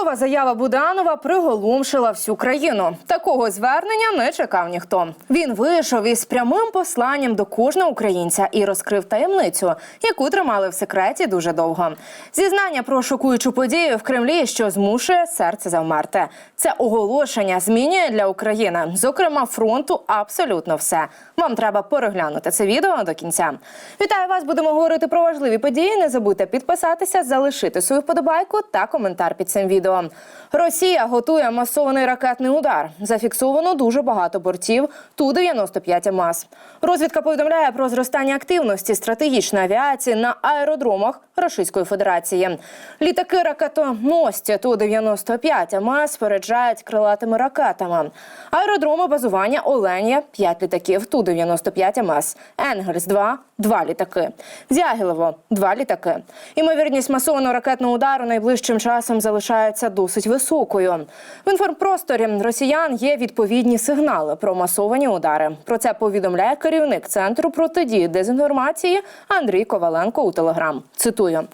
Раптова заява Буданова приголомшила всю країну. Такого звернення не чекав ніхто. Він вийшов із прямим посланням до кожного українця і розкрив таємницю, яку тримали в секреті дуже довго. Зізнання про шокуючу подію в Кремлі, що змушує серце завмерти. Це оголошення змінює для України, зокрема фронту, абсолютно все. Вам треба переглянути це відео до кінця. Вітаю вас! Будемо говорити про важливі події. Не забудьте підписатися, залишити свою вподобайку та коментар під цим відео. Росія готує масований ракетний удар. Зафіксовано дуже багато бортів Ту-95 МАС. Розвідка повідомляє про зростання активності стратегічної авіації на аеродромах Російської Федерації. Літаки ракетоносці Ту-95 МАС спереджають крилатими ракетами. Аеродроми базування Оленя 5 літаків Ту-95 МС, Енгельс-2 – 2 літаки, Зягілово – 2 літаки. Імовірність масованого ракетного удару найближчим часом залишається досить високою. В інформпросторі росіян є відповідні сигнали про масовані удари. Про це повідомляє керівник центру протидії дезінформації Андрій Коваленко у Телеграм. Цитую.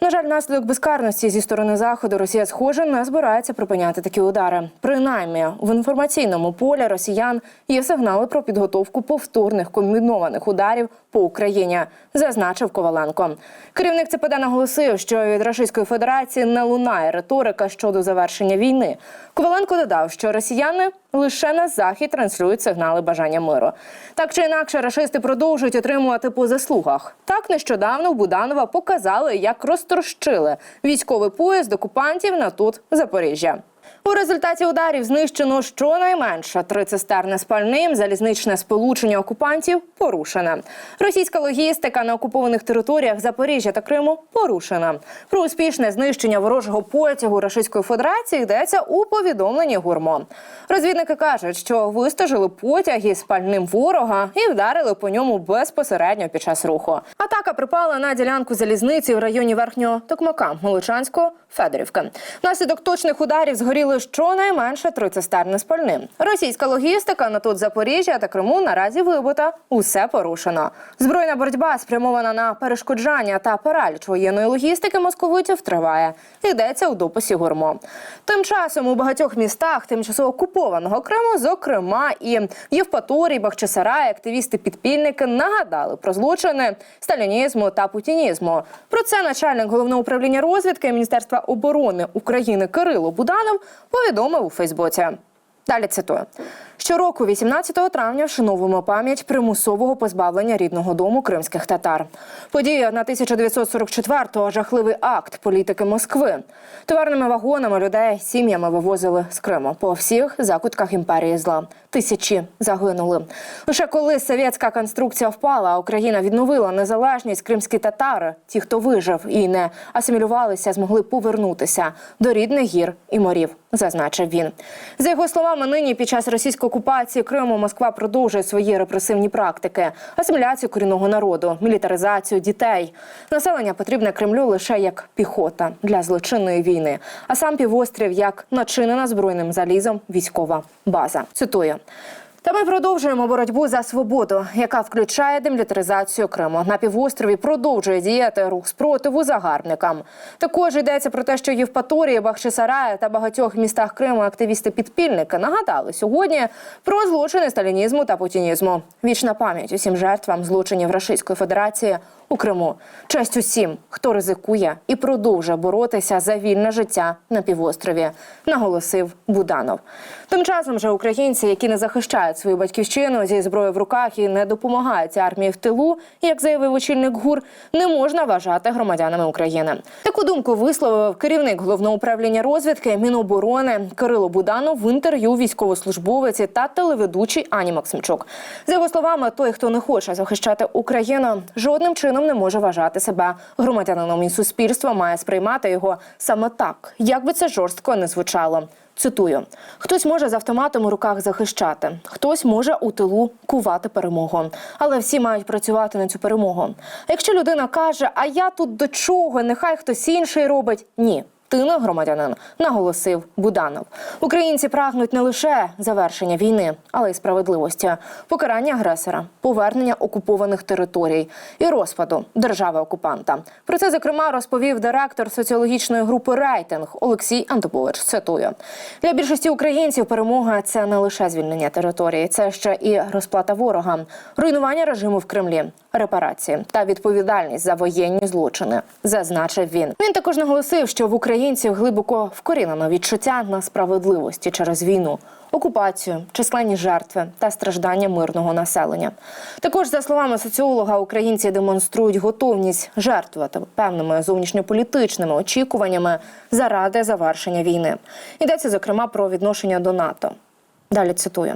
На жаль, наслідок безкарності зі сторони заходу Росія схоже не збирається припиняти такі удари. Принаймні в інформаційному полі росіян є сигнали про підготовку повторних комбінованих ударів по Україні, зазначив Коваленко. Керівник ЦПД наголосив, що від Російської Федерації не лунає риторика щодо завершення війни. Коваленко додав, що росіяни лише на захід транслюють сигнали бажання миру. Так чи інакше, рашисти продовжують отримувати по заслугах. Так нещодавно в Буданова показали, як розтрощили військовий поїзд окупантів на тут Запоріжжя. У результаті ударів знищено щонайменше три цистерни з пальним, залізничне сполучення окупантів порушене. Російська логістика на окупованих територіях Запоріжжя та Криму порушена. Про успішне знищення ворожого потягу Російської Федерації йдеться у повідомленні гурмо. Розвідники кажуть, що вистежили потяг із пальним ворога і вдарили по ньому безпосередньо під час руху. Атака припала на ділянку залізниці в районі верхнього Токмака Молочанського Федорівка. Внаслідок точних ударів згоріли щонайменше три цистерни з пальним. Російська логістика на тут Запоріжжя та Криму наразі вибита. Усе порушено. Збройна боротьба спрямована на перешкоджання та параліч воєнної логістики московитів триває. Йдеться у дописі гурмо. Тим часом у багатьох містах тимчасово окупованого Криму, зокрема і в Євпаторії, Бахчисараї, активісти-підпільники нагадали про злочини сталінізму та путінізму. Про це начальник головного управління розвідки Міністерства оборони України Кирило Буданов повідомив у Фейсбуці. Далі цитую. Щороку, 18 травня, вшановуємо пам'ять примусового позбавлення рідного дому кримських татар. Подія на 1944-го – жахливий акт політики Москви. Товарними вагонами людей сім'ями вивозили з Криму по всіх закутках імперії зла. Тисячі загинули. Лише коли совєтська конструкція впала, а Україна відновила незалежність, кримські татари, ті, хто вижив і не асимілювалися, змогли повернутися до рідних гір і морів, зазначив він. За його словами, нині під час російської окупації Криму Москва продовжує свої репресивні практики: асиміляцію корінного народу, мілітаризацію дітей. Населення потрібне Кремлю лише як піхота для злочинної війни, а сам півострів як начинена збройним залізом військова база. Цитую. Та ми продовжуємо боротьбу за свободу, яка включає демілітаризацію Криму. На півострові продовжує діяти рух спротиву загарбникам. Також йдеться про те, що Євпаторії, Бахчисарая та багатьох містах Криму активісти-підпільники нагадали сьогодні про злочини сталінізму та путінізму. Вічна пам'ять усім жертвам злочинів Російської Федерації у Криму. Честь усім, хто ризикує і продовжує боротися за вільне життя на півострові, наголосив Буданов. Тим часом же українці, які не захищають свою батьківщину зі зброєю в руках і не допомагають армії в тилу, як заявив очільник ГУР, не можна вважати громадянами України. Таку думку висловив керівник головного управління розвідки Міноборони Кирило Буданов в інтерв'ю військовослужбовиці та телеведучій Ані Максимчук. За його словами, той, хто не хоче захищати Україну, жодним чином не може вважати себе громадянином і суспільство має сприймати його саме так, як би це жорстко не звучало. Цитую: хтось може з автоматом у руках захищати, хтось може у тилу кувати перемогу, але всі мають працювати на цю перемогу. А якщо людина каже, а я тут до чого, нехай хтось інший робить, ні. Ти громадянин, наголосив Буданов. Українці прагнуть не лише завершення війни, але й справедливості, покарання агресора, повернення окупованих територій і розпаду держави окупанта. Про це зокрема розповів директор соціологічної групи Рейтинг Олексій Антопович. Цитую для більшості українців перемога це не лише звільнення території, це ще і розплата ворога, руйнування режиму в Кремлі, репарації та відповідальність за воєнні злочини. Зазначив він. Він також наголосив, що в українців глибоко вкорінено відчуття на справедливості через війну. Окупацію, численні жертви та страждання мирного населення. Також, за словами соціолога, українці демонструють готовність жертвувати певними зовнішньополітичними очікуваннями заради завершення війни. Йдеться зокрема про відношення до НАТО. Далі цитую.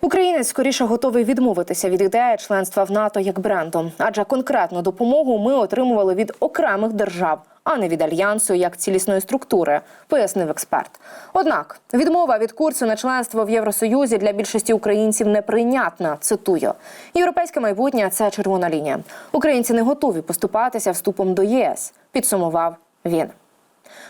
Українець скоріше готовий відмовитися від ідеї членства в НАТО як бренду, адже конкретну допомогу ми отримували від окремих держав, а не від альянсу як цілісної структури, пояснив експерт. Однак відмова від курсу на членство в Євросоюзі для більшості українців неприйнятна. Цитую: європейське майбутнє це червона лінія. Українці не готові поступатися вступом до ЄС. Підсумував він.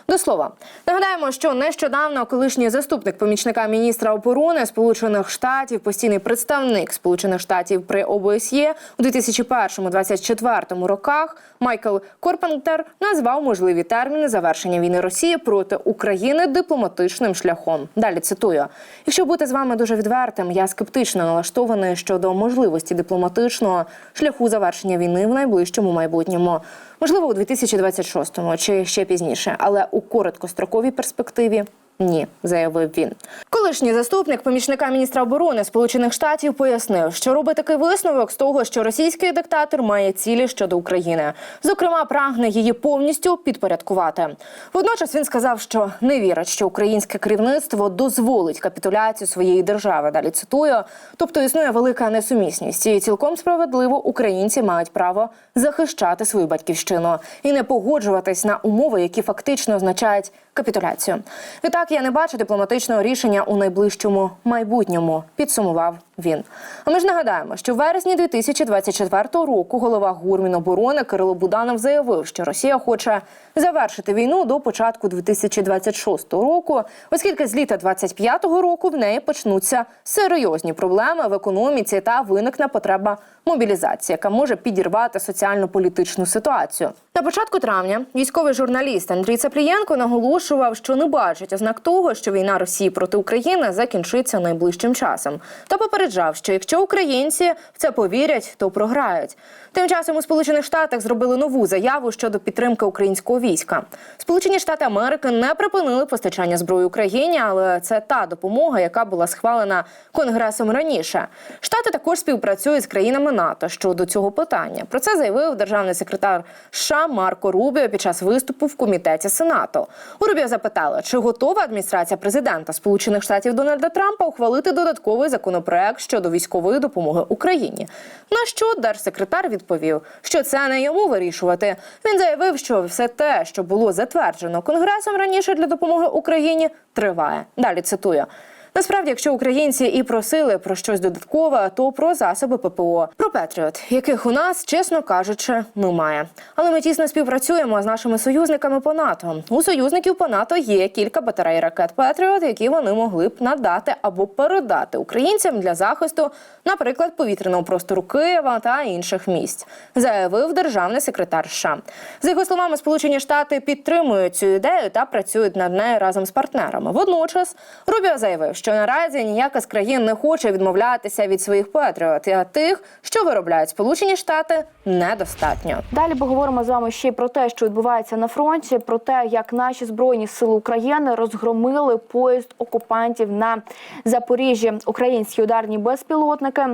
До слова, нагадаємо, що нещодавно колишній заступник помічника міністра оборони Сполучених Штатів, постійний представник Сполучених Штатів при ОБСЄ у 2001-2024 роках Майкл Корпентер назвав можливі терміни завершення війни Росії проти України дипломатичним шляхом. Далі цитую: якщо бути з вами дуже відвертим, я скептично налаштований щодо можливості дипломатичного шляху завершення війни в найближчому майбутньому. Можливо, у 2026-му чи ще пізніше, але у короткостроковій перспективі ні, заявив він. Колишній заступник помічника міністра оборони Сполучених Штатів пояснив, що робить такий висновок з того, що російський диктатор має цілі щодо України, зокрема, прагне її повністю підпорядкувати. Водночас він сказав, що не вірить, що українське керівництво дозволить капітуляцію своєї держави. Далі цитую, тобто існує велика несумісність, і цілком справедливо українці мають право захищати свою батьківщину і не погоджуватись на умови, які фактично означають капітуляцію. Відтак я не бачу дипломатичного рішення у найближчому майбутньому. Підсумував він. А ми ж нагадаємо, що в вересні 2024 року голова гурміноборони Кирило Буданов заявив, що Росія хоче завершити війну до початку 2026 року, оскільки з літа 2025 року в неї почнуться серйозні проблеми в економіці та виникне потреба мобілізації, яка може підірвати соціально-політичну ситуацію. На початку травня військовий журналіст Андрій Цаплієнко наголошував, що не бачить ознак того, що війна Росії проти України закінчиться найближчим часом, та попереджав, що якщо українці в це повірять, то програють. Тим часом у Сполучених Штатах зробили нову заяву щодо підтримки українського війська. Сполучені Штати Америки не припинили постачання зброї Україні, але це та допомога, яка була схвалена Конгресом раніше. Штати також співпрацюють з країнами НАТО щодо цього питання. Про це заявив державний секретар США Марко Рубіо під час виступу в комітеті Сенату. У Рубіо запитали, чи готова адміністрація президента Сполучених Штатів Дональда Трампа ухвалити додатковий законопроект щодо військової допомоги Україні. На що держсекретар відповів, що це не йому вирішувати. Він заявив, що все те, що було затверджено конгресом раніше для допомоги Україні, триває. Далі цитую. Насправді, якщо українці і просили про щось додаткове, то про засоби ППО, про Петріот, яких у нас, чесно кажучи, немає. Але ми тісно співпрацюємо з нашими союзниками по НАТО. У союзників по НАТО є кілька батарей ракет Петріот, які вони могли б надати або передати українцям для захисту, наприклад, повітряного простору Києва та інших місць, заявив державний секретар США. За його словами, Сполучені Штати підтримують цю ідею та працюють над нею разом з партнерами. Водночас Рубіо заявив, що наразі ніяка з країн не хоче відмовлятися від своїх патріот, а тих, що виробляють Сполучені Штати, недостатньо. Далі поговоримо з вами ще про те, що відбувається на фронті, про те, як наші збройні сили України розгромили поїзд окупантів на Запоріжжі. Українські ударні безпілотники.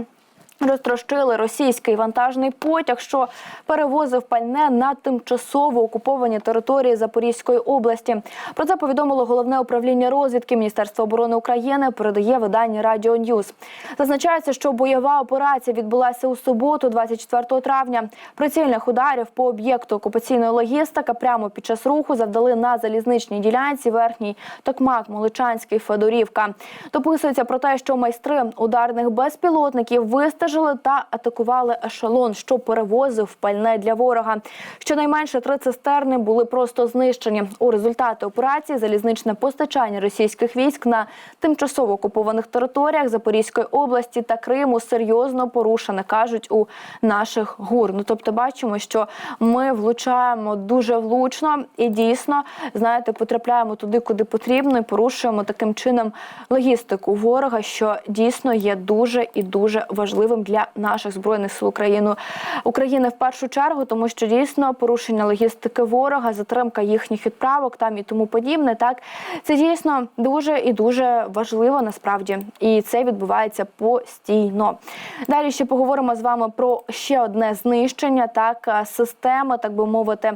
Розтрощили російський вантажний потяг, що перевозив пальне на тимчасово окуповані території Запорізької області. Про це повідомило головне управління розвідки Міністерства оборони України. Передає видання Радіо Ньюз. Зазначається, що бойова операція відбулася у суботу, 24 травня. Прицільних ударів по об'єкту окупаційної логістики прямо під час руху завдали на залізничній ділянці верхній Токмак, Моличанський, Федорівка. Дописується про те, що майстри ударних безпілотників вистежили вистежили та атакували ешелон, що перевозив пальне для ворога. Щонайменше три цистерни були просто знищені. У результаті операції залізничне постачання російських військ на тимчасово окупованих територіях Запорізької області та Криму серйозно порушене, кажуть у наших гур. Ну тобто, бачимо, що ми влучаємо дуже влучно і дійсно знаєте, потрапляємо туди, куди потрібно, і порушуємо таким чином логістику ворога, що дійсно є дуже і дуже важливим для наших збройних сил України України в першу чергу, тому що дійсно порушення логістики ворога, затримка їхніх відправок там і тому подібне. Так це дійсно дуже і дуже важливо насправді, і це відбувається постійно. Далі ще поговоримо з вами про ще одне знищення, так системи, так би мовити,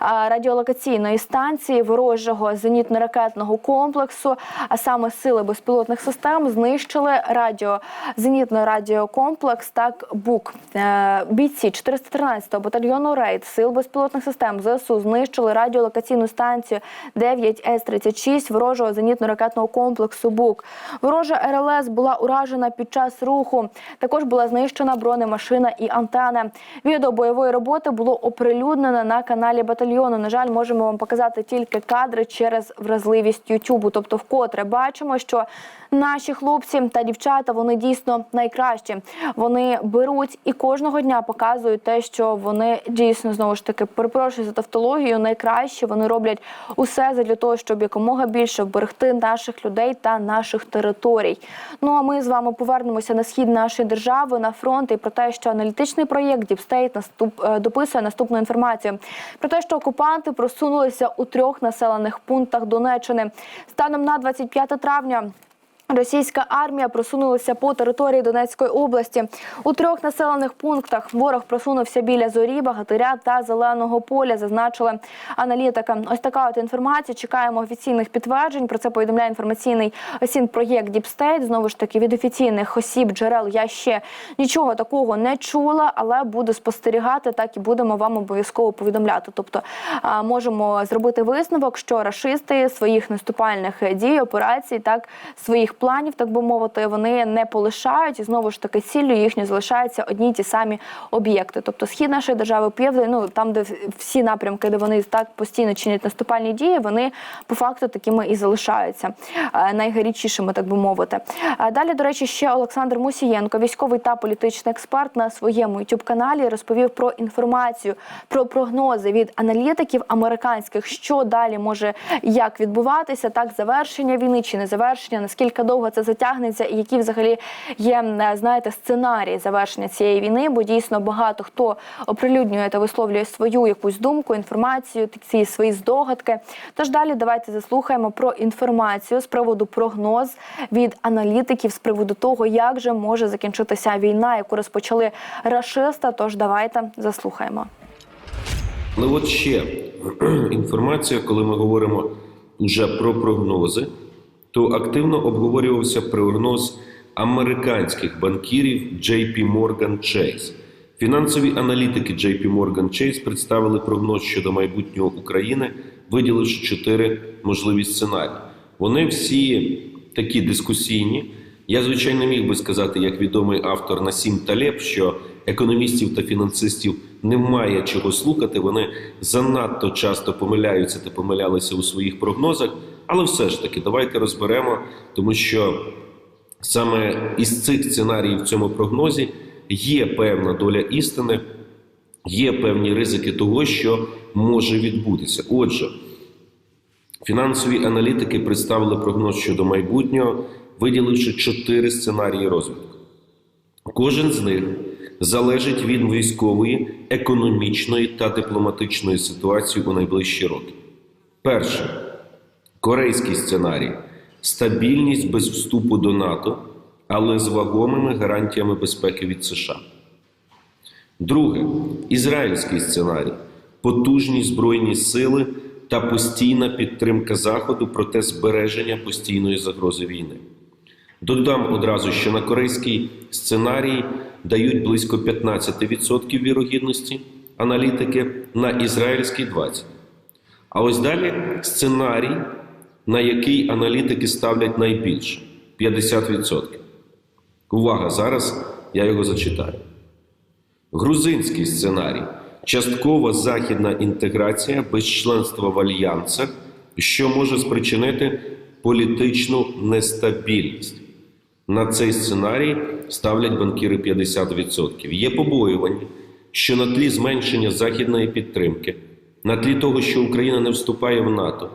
радіолокаційної станції ворожого зенітно-ракетного комплексу, а саме сили безпілотних систем знищили радіо зенітний радіокомплекс. Так БУК Е, бійці 413-го батальйону рейд сил безпілотних систем ЗСУ знищили радіолокаційну станцію 9 С 36 ворожого зенітно-ракетного комплексу БУК. Ворожа РЛС була уражена під час руху. Також була знищена бронемашина і антени. Відео бойової роботи було оприлюднене на каналі батальйону. На жаль, можемо вам показати тільки кадри через вразливість Ютубу. Тобто, вкотре бачимо, що наші хлопці та дівчата вони дійсно найкращі. Вони беруть і кожного дня показують те, що вони дійсно знову ж таки перепрошую за тавтологію, найкраще. Вони роблять усе для того, щоб якомога більше вберегти наших людей та наших територій. Ну а ми з вами повернемося на схід нашої держави на фронт і про те, що аналітичний проєкт State наступ е, дописує наступну інформацію про те, що окупанти просунулися у трьох населених пунктах Донеччини станом на 25 травня. Російська армія просунулася по території Донецької області. У трьох населених пунктах ворог просунувся біля зорі, Багатиря та зеленого поля. Зазначили аналітика. Ось така от інформація. Чекаємо офіційних підтверджень. Про це повідомляє інформаційний осін проєкт State. Знову ж таки від офіційних осіб джерел я ще нічого такого не чула, але буду спостерігати. Так і будемо вам обов'язково повідомляти. Тобто можемо зробити висновок, що рашисти своїх наступальних дій, операцій, так своїх планів, так би мовити, вони не полишають, і знову ж таки ціллю їхньою залишаються одні й ті самі об'єкти. Тобто схід нашої держави, південь, ну там, де всі напрямки, де вони так постійно чинять наступальні дії, вони по факту такими і залишаються е, найгарячішими, так би мовити. Е, Далі, до речі, ще Олександр Мусієнко, військовий та політичний експерт, на своєму youtube каналі розповів про інформацію, про прогнози від аналітиків американських, що далі може як відбуватися, так завершення війни чи не завершення, наскільки довго це затягнеться, і які взагалі є е, знаєте сценарії завершення цієї війни, бо дійсно багато хто оприлюднює та висловлює свою якусь думку, інформацію, ці свої здогадки. Тож далі давайте заслухаємо про інформацію з приводу прогноз від аналітиків з приводу того, як же може закінчитися війна, яку розпочали рашиста. Тож давайте заслухаємо. Але от ще інформація, коли ми говоримо вже про прогнози, то активно обговорювався прогноз американських банкірів JP Morgan Chase. Фінансові аналітики JP Morgan Chase представили прогноз щодо майбутнього України, виділивши чотири можливі сценарії. Вони всі такі дискусійні. Я, звичайно, міг би сказати, як відомий автор Насім Талеб, що економістів та фінансистів немає чого слухати. Вони занадто часто помиляються та помилялися у своїх прогнозах. Але все ж таки, давайте розберемо, тому що саме із цих сценаріїв в цьому прогнозі є певна доля істини, є певні ризики того, що може відбутися. Отже, фінансові аналітики представили прогноз щодо майбутнього, виділивши чотири сценарії розвитку. Кожен з них залежить від військової, економічної та дипломатичної ситуації у найближчі роки. Перше корейський сценарій стабільність без вступу до НАТО, але з вагомими гарантіями безпеки від США. Друге ізраїльський сценарій потужні збройні сили та постійна підтримка Заходу, проте збереження постійної загрози війни. Додам одразу, що на корейський сценарій дають близько 15% вірогідності аналітики, на ізраїльський 20%. А ось далі сценарій, на який аналітики ставлять найбільше 50%. Увага! Зараз Я його зачитаю. Грузинський сценарій. Часткова західна інтеграція без членства в альянсах, що може спричинити політичну нестабільність. На цей сценарій ставлять банкіри 50%. Є побоювання, що на тлі зменшення західної підтримки, на тлі того, що Україна не вступає в НАТО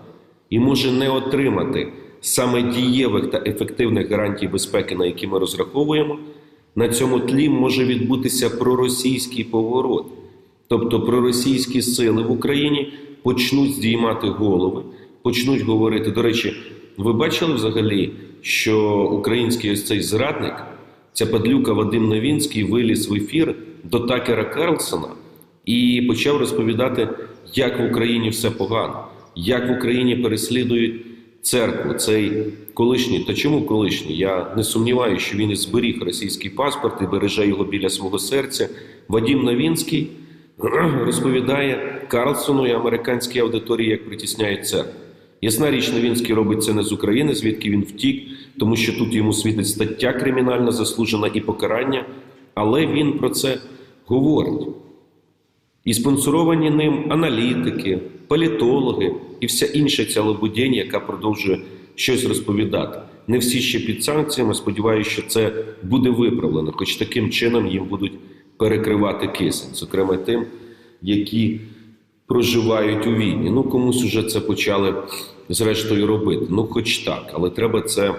і може не отримати саме дієвих та ефективних гарантій безпеки, на які ми розраховуємо, на цьому тлі може відбутися проросійський поворот. Тобто проросійські сили в Україні почнуть здіймати голови, почнуть говорити. До речі, ви бачили взагалі, що український ось цей зрадник, ця падлюка Вадим Новінський виліз в ефір до Такера Карлсона і почав розповідати, як в Україні все погано, як в Україні переслідують церкву. Цей колишній, та чому колишній? Я не сумніваюся, що він і зберіг російський паспорт і береже його біля свого серця. Вадим Новінський розповідає Карлсону і американській аудиторії, як притісняють церкву. Ясна річ, Новінський робить це не з України, звідки він втік, тому що тут йому світить стаття кримінальна заслужена і покарання, але він про це говорить. І спонсоровані ним аналітики, політологи і вся інша ця лабудень, яка продовжує щось розповідати. Не всі ще під санкціями. Сподіваюся, що це буде виправлено, хоч таким чином їм будуть перекривати кисень, зокрема тим, які проживають у війні. Ну комусь уже це почали зрештою робити. Ну, хоч так, але треба це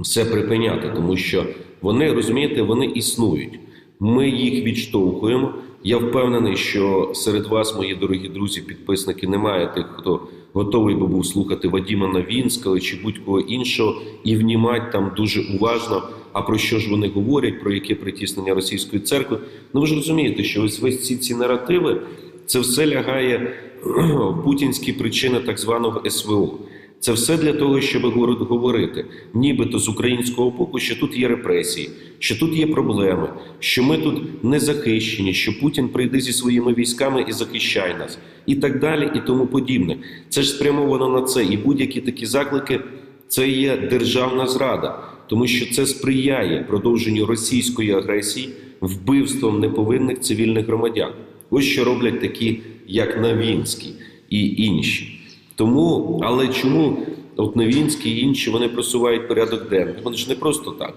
все припиняти, тому що вони розумієте, вони існують. Ми їх відштовхуємо. Я впевнений, що серед вас, мої дорогі друзі, підписники, немає тих, хто готовий би був слухати Вадіма Новінського чи будь-кого іншого і внімати там дуже уважно. А про що ж вони говорять, про яке притіснення російської церкви? Ну ви ж розумієте, що ось весь ці ці наративи це все лягає в путінські причини так званого СВО. Це все для того, щоб говор- говорити, нібито з українського боку, що тут є репресії, що тут є проблеми, що ми тут не захищені, що Путін прийде зі своїми військами і захищає нас, і так далі, і тому подібне. Це ж спрямовано на це. І будь-які такі заклики це є державна зрада, тому що це сприяє продовженню російської агресії, вбивством неповинних цивільних громадян. Ось що роблять такі, як Навінський і інші. Тому, але чому от Новінський і інші вони просувають порядок денний? Вони ж не просто так.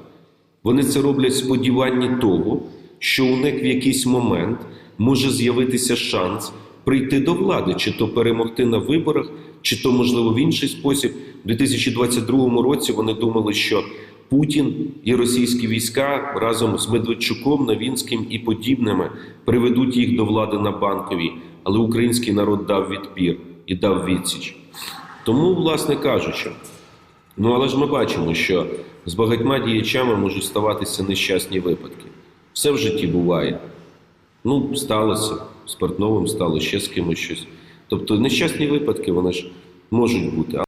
Вони це роблять в сподіванні того, що у них в якийсь момент може з'явитися шанс прийти до влади, чи то перемогти на виборах, чи то, можливо, в інший спосіб. У 2022 році вони думали, що Путін і російські війська разом з Медведчуком, Новінським і подібними приведуть їх до влади на банковій, але український народ дав відпір і дав відсіч. Тому, власне кажучи, ну але ж ми бачимо, що з багатьма діячами можуть ставатися нещасні випадки. Все в житті буває. Ну, сталося, з Портновим стало ще з кимось щось. Тобто нещасні випадки вони ж можуть бути.